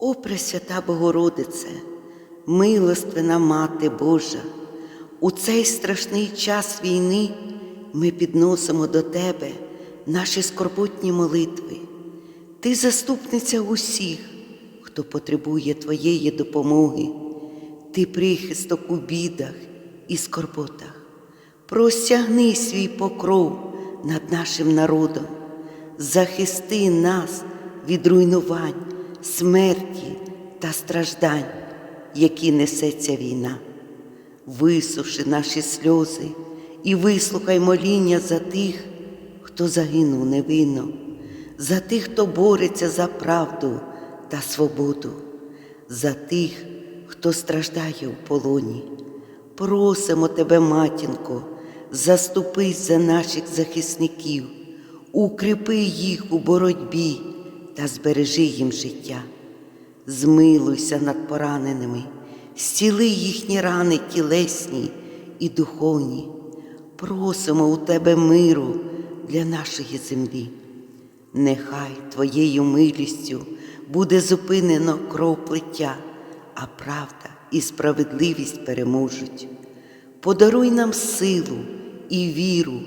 О Пресвята Богородице, милостивна Мати Божа, у цей страшний час війни ми підносимо до Тебе наші скорботні молитви. Ти заступниця усіх, хто потребує Твоєї допомоги, Ти прихисток у бідах і скорботах. Простягни свій покров над нашим народом, захисти нас від руйнувань, смерті та страждань, які несеться війна. Висуши наші сльози і вислухай моління за тих, хто загинув невинно, за тих, хто бореться за правду та свободу, за тих, хто страждає у полоні. Просимо тебе, матінко, заступись за наших захисників, укріпи їх у боротьбі та збережи їм життя. Змилуйся над пораненими, зціли їхні рани тілесні і духовні. Просимо у тебе миру для нашої землі. Нехай Твоєю милістю буде зупинено кровоплиття, а правда і справедливість переможуть. Подаруй нам силу і віру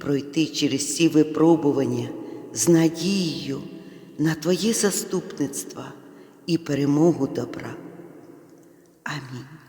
пройти через ці випробування з надією на Твоє заступництво і перемогу добра. Амінь.